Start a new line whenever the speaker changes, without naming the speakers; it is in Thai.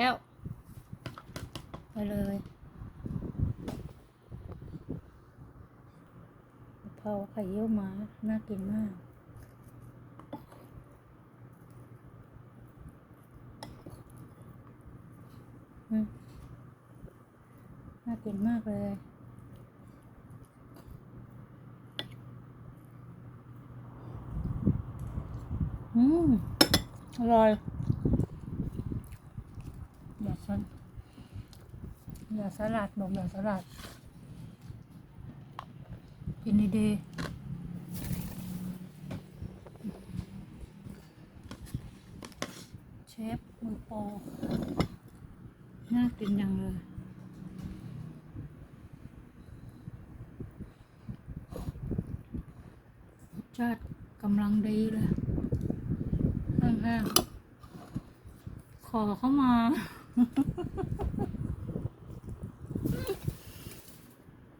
แก้ว ไปเลยเพราไข่เยี่ยวม้าน่ากินมากน่ากินมากเลยอืมอร่อย อย่าสลัดอย่าสลัดบอกอย่าสลัด กินดีๆเชฟมือโปรน่ากินยังเลยชาติกำลังดีเลยแห้งๆขอเข้ามา ハハハ。